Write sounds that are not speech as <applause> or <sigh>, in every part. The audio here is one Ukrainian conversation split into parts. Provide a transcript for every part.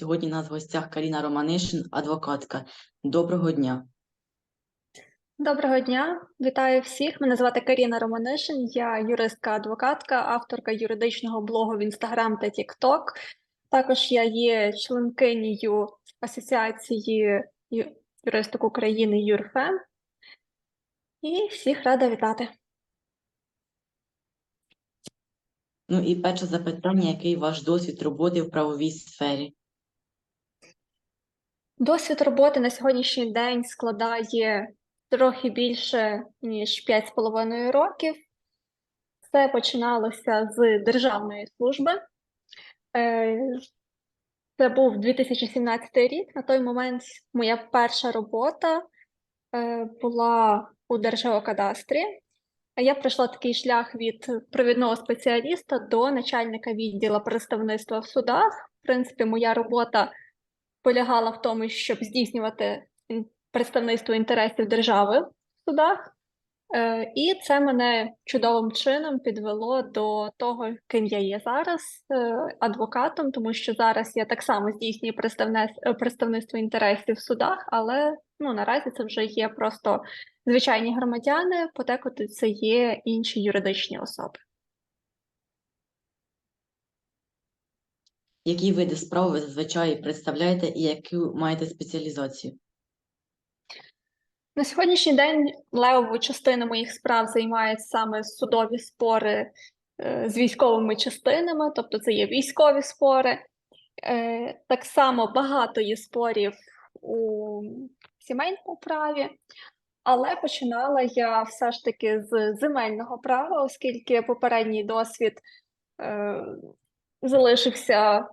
Сьогодні у нас в гостях Каріна Романишин, адвокатка. Доброго дня. Доброго дня, вітаю всіх. Мене звати Каріна Романишин, я юристка-адвокатка, авторка юридичного блогу в Інстаграм та Тікток. Також я є членкинею Асоціації юристок України ЮРФЕМ. І всіх рада вітати. Ну і перше запитання, який ваш досвід роботи в правовій сфері? Досвід роботи на сьогоднішній день складає трохи більше, ніж 5,5 років. Все починалося з державної служби. Е, Це був 2017 рік. На той момент моя перша робота е, була у Держгеокадастрі. Я пройшла такий шлях від провідного спеціаліста до начальника відділу представництва в судах. В принципі, моя робота полягала в тому, щоб здійснювати представництво інтересів держави в судах. Е, І це мене чудовим чином підвело до того, ким я є зараз, е, адвокатом, тому що зараз я так само здійснюю представництво інтересів в судах, але ну, наразі це вже є просто звичайні громадяни, подекуди це є інші юридичні особи. Які види справ ви зазвичай представляєте і яку маєте спеціалізацію? На сьогоднішній день левову частину моїх справ займають саме судові спори е, з військовими частинами, тобто це є військові спори. Е, Так само багато є спорів у сімейному праві, але починала я все ж таки з земельного права, оскільки попередній досвід е, залишився,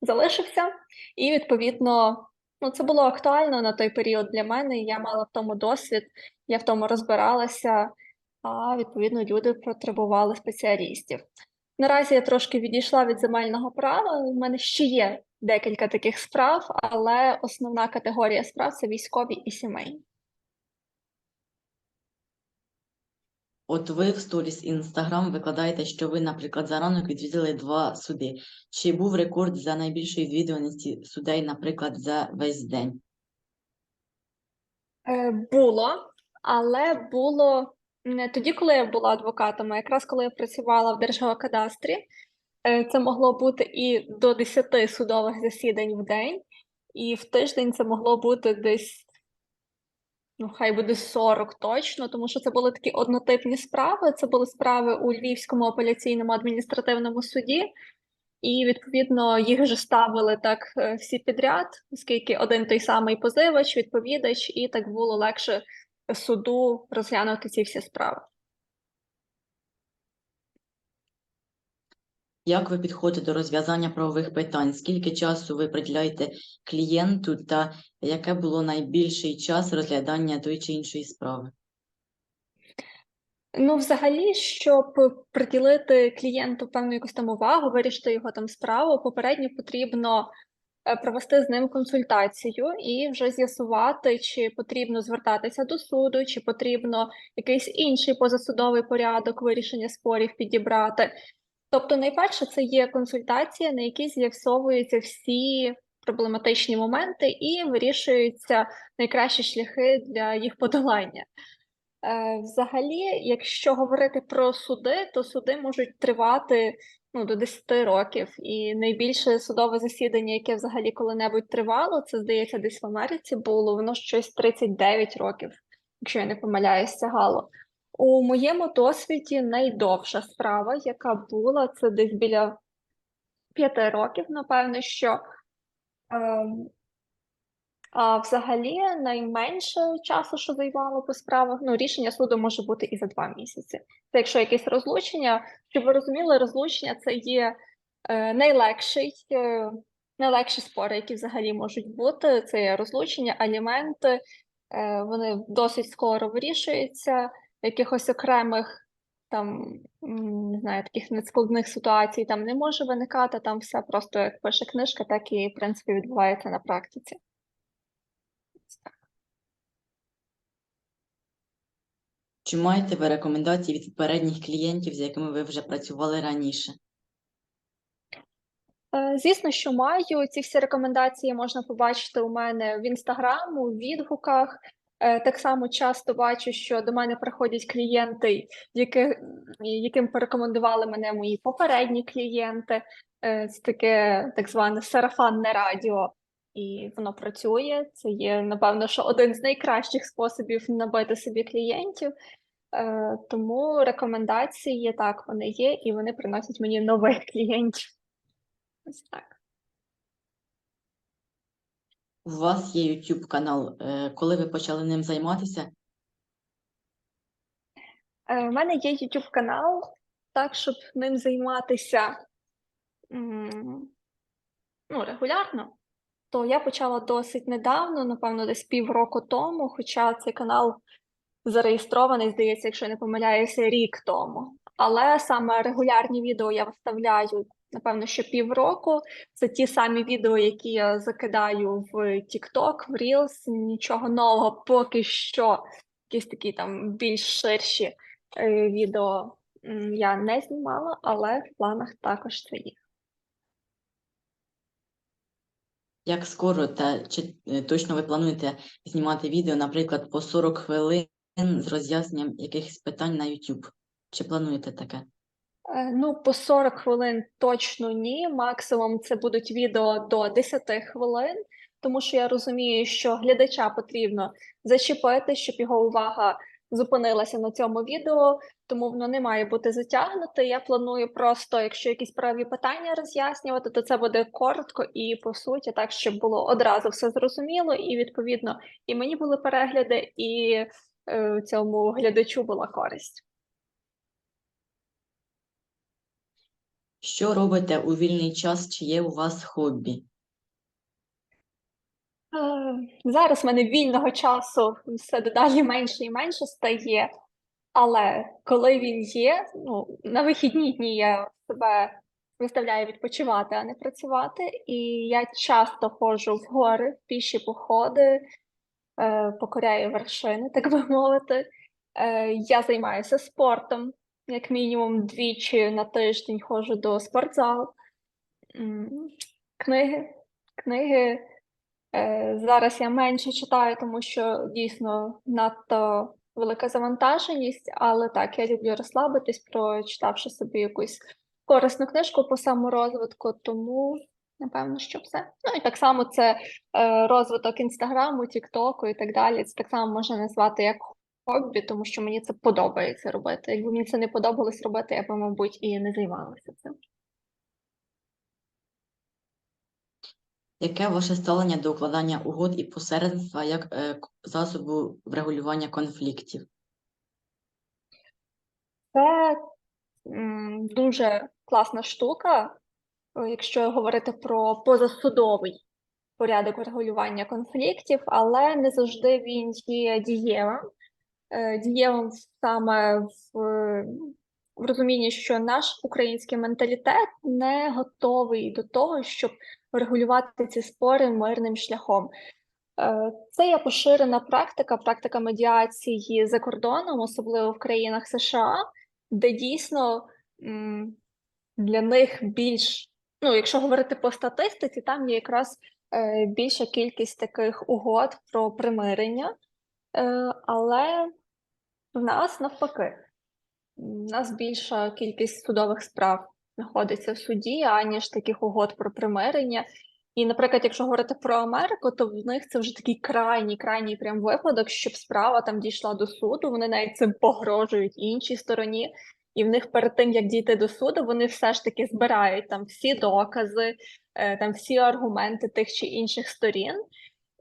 залишився, і відповідно Ну, це було актуально на той період для мене. Я мала в тому досвід, я в тому розбиралася, а відповідно люди потребували спеціалістів. Наразі я трошки відійшла від земельного права. У мене ще є декілька таких справ, але основна категорія справ це військові і сімейні. От ви в сторіс Інстаграм викладаєте, що ви, наприклад, за ранок відвідали два суди. Чи був рекорд за найбільшої відвідуваності судей, наприклад, за весь день? Е, Було, але було не тоді, коли я була адвокатом, а якраз коли я працювала в Держгеокадастрі. Е, Це могло бути і до 10 судових засідань в день, і в тиждень це могло бути десь, ну, хай буде 40 точно, тому що це були такі однотипні справи. Це були справи у Львівському апеляційному адміністративному суді, і відповідно їх вже ставили так е, всі підряд, оскільки один той самий позивач, відповідач, і так було легше суду розглянути ці всі справи. Як ви підходите до розв'язання правових питань? Скільки часу ви приділяєте клієнту та яке було найбільший час розглядання тої чи іншої справи? Ну, взагалі, щоб приділити клієнту певну якусь там увагу, вирішити його там справу, попередньо потрібно е, провести з ним консультацію і вже з'ясувати, чи потрібно звертатися до суду, чи потрібно якийсь інший позасудовий порядок вирішення спорів підібрати. Тобто, найперше, це є консультація, на якій з'ясовуються всі проблематичні моменти і вирішуються найкращі шляхи для їх подолання. Е, Взагалі, якщо говорити про суди, то суди можуть тривати ну, до 10 років. І найбільше судове засідання, яке взагалі коли-небудь тривало, це здається, десь в Америці було, воно щось 39 років, якщо я не помиляюсь, сягало. У моєму досвіді найдовша справа, яка була, це десь біля 5 років, напевно, що. Ем, а взагалі найменше часу, що займало по справах, ну рішення суду може бути і за два місяці. Це якщо якесь розлучення, щоб ви розуміли, розлучення це є е, найлегший, е, найлегші спори, які взагалі можуть бути. Це є розлучення, аліменти, е, вони досить скоро вирішуються. Якихось окремих там не знаю, таких нескладних ситуацій там не може виникати. Там все просто як пише книжка, так і в принципі відбувається на практиці. Чи маєте ви рекомендації від попередніх клієнтів, з якими ви вже працювали раніше? Е, Звісно, що маю. Ці всі рекомендації можна побачити у мене в інстаграм, у відгуках. Е, Так само часто бачу, що до мене приходять клієнти, які, яким порекомендували мене мої попередні клієнти. Це таке так зване сарафанне радіо, і воно працює. Це є, напевно, що один з найкращих способів набити собі клієнтів. Е, Тому рекомендації так, вони є, і вони приносять мені нових клієнтів. Ось так. У вас є YouTube канал. Е, Коли ви почали ним займатися? Е, У мене є YouTube канал, так, щоб ним займатися ну, регулярно, то я почала досить недавно, напевно, десь півроку тому, хоча цей канал зареєстрований, здається, якщо я не помиляюся, рік тому. Але саме регулярні відео я виставляю, напевно, що півроку. Це ті самі відео, які я закидаю в TikTok, в Reels. Нічого нового поки що, якісь такі там більш ширші е, відео я не знімала, але в планах також це є. Як скоро та чи е, точно ви плануєте знімати відео, наприклад, по 40 хвилин з роз'ясненням якихось питань на YouTube? Чи плануєте таке? Е, Ну, по 40 хвилин точно ні. Максимум це будуть відео до 10 хвилин, тому що я розумію, що глядача потрібно зачепити, щоб його увага зупинилася на цьому відео, тому воно не має бути затягнуте. Я планую просто, якщо якісь праві питання роз'яснювати, то це буде коротко і по суті, так, щоб було одразу все зрозуміло, і відповідно і мені були перегляди, і е, цьому глядачу була користь. Що робите у вільний час, чи є у вас хобі? Зараз в мене вільного часу все дедалі менше і менше стає, але коли він є, ну, на вихідні дні я себе виставляю відпочивати, а не працювати. І я часто ходжу в гори, в піші походи, е, покоряю вершини, так би мовити. Е, Я займаюся спортом, як мінімум двічі на тиждень ходжу до спортзалу. Книги, книги. Е, Зараз я менше читаю, тому що дійсно надто велика завантаженість, але так, я люблю розслабитись, прочитавши собі якусь корисну книжку по саморозвитку, тому напевно, що все. Ну і так само це е, розвиток інстаграму, тіктоку і так далі. Це так само можна назвати як хобі, тому що мені це подобається робити. Якби мені це не подобалось робити, я б, мабуть, і не займалася цим. Яке ваше ставлення до укладання угод і посередництва як е, засобу врегулювання конфліктів? Це м, дуже класна штука, е, якщо говорити про позасудовий порядок регулювання конфліктів, але не завжди він є дієвим. Е, Дієвим саме в, в розумінні, що наш український менталітет не готовий до того, щоб регулювати ці спори мирним шляхом. Е, Це є поширена практика, практика медіації за кордоном, особливо в країнах США, де дійсно для них більш, ну, якщо говорити по статистиці, там є якраз е, більша кількість таких угод про примирення, але в нас навпаки, у нас більша кількість судових справ знаходиться в суді, аніж таких угод про примирення. І, наприклад, якщо говорити про Америку, то в них це вже такий крайній, крайній прям випадок, щоб справа там дійшла до суду. Вони навіть цим погрожують іншій стороні, і в них перед тим як дійти до суду, вони все ж таки збирають там всі докази, е, там всі аргументи тих чи інших сторін,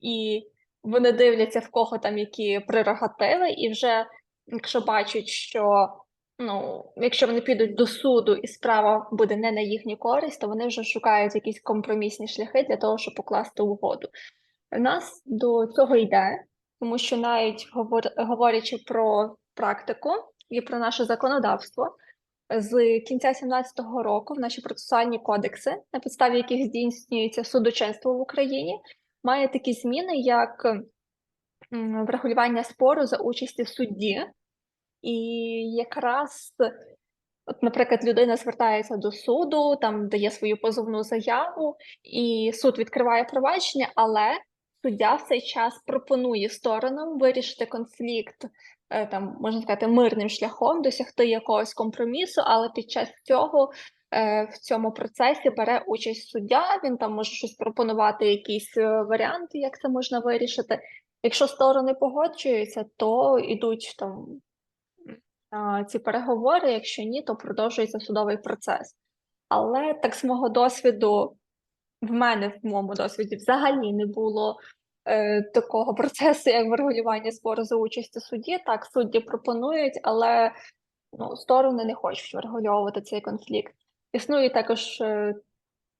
і вони дивляться в кого там які прерогативи, і вже якщо бачать, що ну, якщо вони підуть до суду і справа буде не на їхню користь, то вони вже шукають якісь компромісні шляхи для того, щоб покласти угоду. У нас до цього йде, тому що навіть говор- говорячи про практику і про наше законодавство, з кінця 17-го року в наші процесуальні кодекси, на підставі яких здійснюється судочинство в Україні, має такі зміни, як врегулювання спору за участі судді, і якраз От, наприклад, людина звертається до суду, там дає свою позовну заяву, і суд відкриває провадження, але суддя в цей час пропонує сторонам вирішити конфлікт, е, там можна сказати, мирним шляхом, досягти якогось компромісу, але під час цього е, в цьому процесі бере участь суддя. Він там може щось пропонувати, якісь е, варіанти, як це можна вирішити. Якщо сторони погоджуються, то йдуть там ці переговори, якщо ні, то продовжується судовий процес. Але так з мого досвіду, в мене в моєму досвіді взагалі не було е, такого <laughs> процесу, як врегулювання спору за участі судді. Так, судді пропонують, але ну, сторони не хочуть врегульовувати цей конфлікт. Існує також е,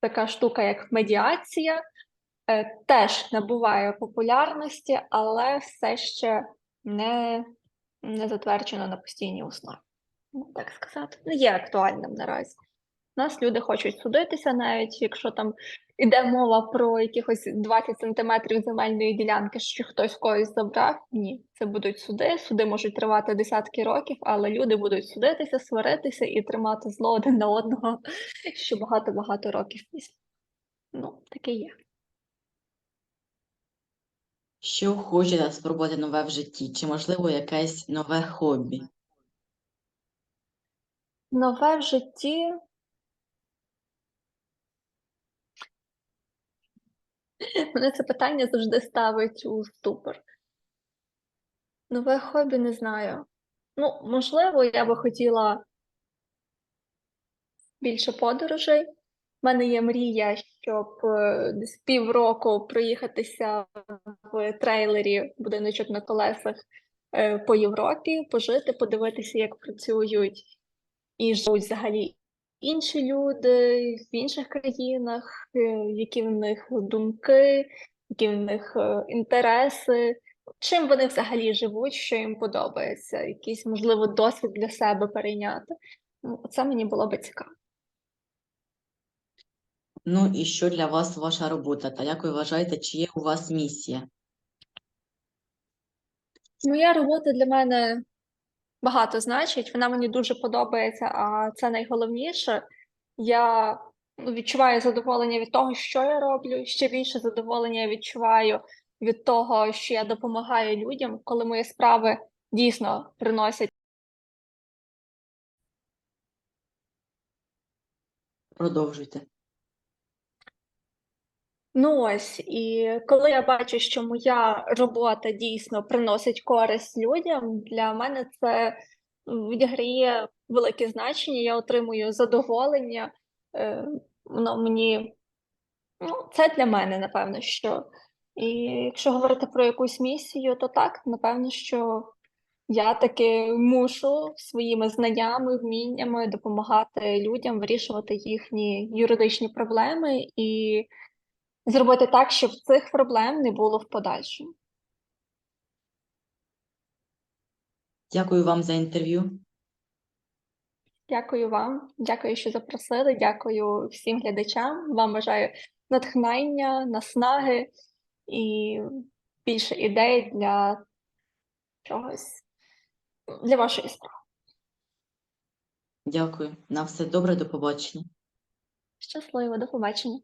така штука, як медіація, теж набуває популярності, але все ще не не затверджено на постійній основі. Ну, так сказати, не є актуальним наразі. У нас люди хочуть судитися, навіть якщо там іде мова про якихось 20 сантиметрів земельної ділянки, що хтось когось забрав. Ні, це будуть суди. Суди можуть тривати десятки років, але люди будуть судитися, сваритися і тримати зло один на одного <laughs> ще багато-багато років після. Ну, таке є. Що хочете спробувати нове в житті? Чи, можливо, якесь нове хобі? Нове в житті. Мене це питання завжди ставить у ступор. Нове хобі не знаю. Ну, можливо, я би хотіла більше подорожей. У мене є мрія, щоб е, десь півроку проїхатися в трейлері будиночок на колесах е, по Європі, пожити, подивитися, як працюють і живуть взагалі інші люди в інших країнах, е, які в них думки, які в них інтереси, чим вони взагалі живуть, що їм подобається, якийсь, можливо, досвід для себе перейняти. Ну, Це мені було би цікаво. Ну і що для вас ваша робота? Та як ви вважаєте, чи є у вас місія? Моя робота для мене багато значить, вона мені дуже подобається, а це найголовніше. Я ну, відчуваю задоволення від того, що я роблю. Ще більше задоволення я відчуваю від того, що я допомагаю людям, коли мої справи дійсно приносять. Продовжуйте. Ну ось, і коли я бачу, що моя робота дійсно приносить користь людям, для мене це відіграє велике значення. Я отримую задоволення. е, Воно мені, ну, це для мене, напевно, що. І якщо говорити про якусь місію, то так, напевно, що я таки мушу своїми знаннями, вміннями допомагати людям вирішувати їхні юридичні проблеми і зробити так, щоб цих проблем не було в подальшому. Дякую вам за інтерв'ю. Дякую вам, дякую, що запросили. Дякую всім глядачам. Вам бажаю натхнення, наснаги і більше ідей для чогось для вашої справи. Дякую. На все добре, до побачення. Щасливо, до побачення.